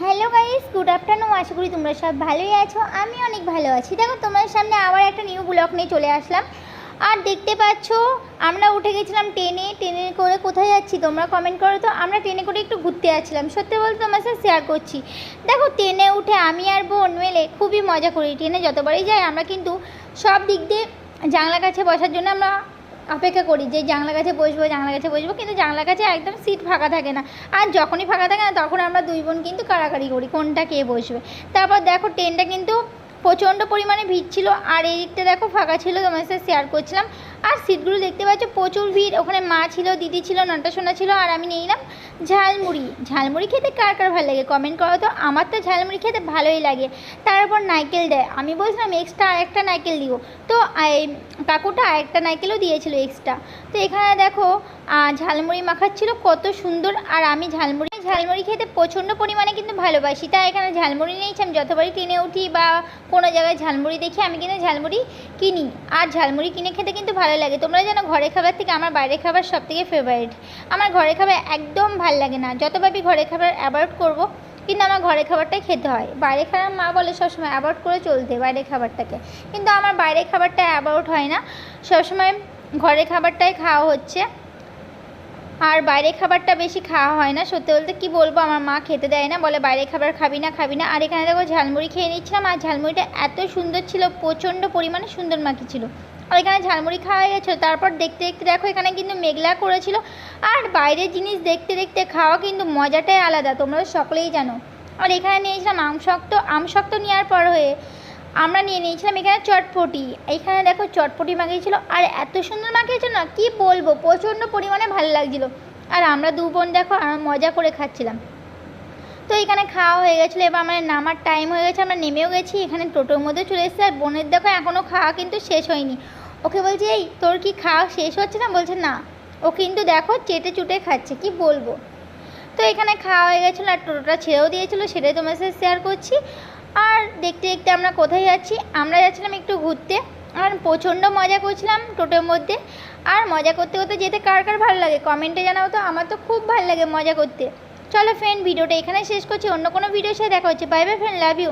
Hello guys good afternoon আশা করি তোমরা সব ভালোই আছো। আমি অনেক ভালো আছি। দেখো তোমার সামনে আবার একটা নিউ ব্লগ নিয়ে চলে আসলাম। আর দেখতে পাচ্ছ, আমরা উঠে গেছিলাম ট্রেনে ট্রেনে করে কোথায় যাচ্ছি তোমরা কমেন্ট করো তো। আমরা ট্রেনে করে একটু ঘুরতে যাচ্ছিলাম সত্যি বলতে তোমার সাথে শেয়ার করছি। দেখো ট্রেনে উঠে আমি আর বোন মেলে খুবই মজা করি। ট্রেনে যতবারই যাই, আমরা কিন্তু সব দিক দিয়ে জানলা কাছে বসার জন্য আমরা অপেক্ষা করি যে জানলা কাছে বসবো জানলা কাছে বসবো, কিন্তু জানলা কাছে একদম সিট ফাঁকা থাকে না। আর যখনই ফাঁকা থাকে না, তখন আমরা দুই বোন কিন্তু কাড়াকাড়ি করি, কোনটা কে বসবে। তারপর দেখো ট্রেনটা কিন্তু প্রচণ্ড পরিমাণে ভিড় ছিল, আর এই দিকটা দেখো ফাঁকা ছিল তোমার সাথে শেয়ার করছিলাম। আর সিটগুলো দেখতে পাচ্ছ, প্রচুর ভিড়। ওখানে মা ছিল, দিদি ছিল নটা সোনা ছিল, আর আমি নিলাম ঝালমুড়ি। ঝালমুড়ি খেতে কার কার ভালো লাগে? কমেন্ট করো তো। আমার তো ঝালমুড়ি খেতে ভালোই লাগে। তারপর নারকেল দেয়। আমি বলছিলাম এক্সট্রা আরেকটা নারকেল দিব। তো এই কাকুটা আরেকটা নারকেলও দিয়েছিল এক্সট্রা তো এখানে দেখো ঝালমুড়ি মাখাচ্ছিল, কত সুন্দর। আর আমি ঝালমুড়ি ঝালমুড়ি খেতে প্রচণ্ড পরিমাণে কিন্তু ভালোবাসি। তাই এখানে ঝালমুড়ি নিয়েছি। আমি যতবারই ট্রেনে উঠি বা কোনো জায়গায় ঝালমুড়ি দেখি, আমি কিন্তু ঝালমুড়ি কিনি। আর ঝালমুড়ি কিনে খেতে কিন্তু ভালো লাগে। তোমরা জানো ঘরে খাবার থেকে আমার বাইরের খাবার সব থেকে ফেভারিট আমার ঘরে খাবার একদম ভালো লাগে না। যতভাবে ঘরে খাবার অ্যাভয়েড করব, কিন্তু আমার ঘরে খাবারটাই খেতে হয়। বাইরে খাবার মা বলে সবসময় অ্যাভয়েড করে চলতে বাইরে খাবারটাকে। কিন্তু আমার বাইরে খাবারটা অ্যাভয়েড হয় না। সবসময় ঘরে খাবারটাই খাওয়া হচ্ছে। আর বাইরের খাবারটা বেশি খাওয়া হয় না। সত্যি বলতে কি বলব, আমার মা খেতে দেয় না, বলে বাইরের খাবার খাবি না খাবি না। আর এখানে দেখো ঝালমুড়ি খেয়ে নিচ্ছিলাম, আর ঝালমুড়িটা এত সুন্দর ছিল, প্রচণ্ড পরিমাণে সুন্দর মাখি ছিল। আর এখানে ঝালমুড়ি খাওয়া গেছে, তারপর দেখতে দেখতে দেখো এখানে কিন্তু মেঘলা করেছিল। আর বাইরের জিনিস দেখতে দেখতে খাওয়া কিন্তু মজাটাই আলাদা, তোমরা সকলেই জানো। আর এখানে নিয়েছিলাম আমশক্ত আমশক্ত নেওয়ার পর হয়ে আমরা নিয়ে নিয়েছিলাম এখানে চটপটি। এইখানে দেখো চটপটি মাখিয়েছিল। আর এত সুন্দর মাখিয়েছিল না, কি বলব? প্রচণ্ড পরিমাণে ভালো লাগছিল। আর আমরা দু বোন দেখো মজা করে খাচ্ছিলাম। তো এখানে খাওয়া হয়ে গেছিল, এবার আমাদের নামার টাইম হয়ে গেছে, আমরা নেমেও গেছি। এখানে টোটোর মধ্যে চলে এসেছে, আর বোনের দেখো এখনও খাওয়া কিন্তু শেষ হয়নি। ওকে বলছি, এই, তোর কি খাওয়া শেষ হচ্ছে না? বলছে, না। ও কিন্তু দেখো চেটে চুটে খাচ্ছে, কি বলব? তো এখানে খাওয়া হয়ে গেছিল, আর টোটোটা ছেড়েও দিয়েছিলো, সেটাই তোমার সাথে শেয়ার করছি। আর দেখতে দেখতে আমরা কোথায় যাচ্ছি? আমরা যাচ্ছিলাম একটু ঘুরতে। আর প্রচণ্ড মজা করছিলাম টোটোর মধ্যে। আর মজা করতে করতে যেতে কার কার ভালো লাগে? কমেন্টে জানাও তো। আমার তো খুব ভালো লাগে মজা করতে। চলো ফ্রেন্ড ভিডিওটা এখানে শেষ করছি। অন্য কোনো ভিডিওর সাথে দেখা হচ্ছে। Bye bye friend love you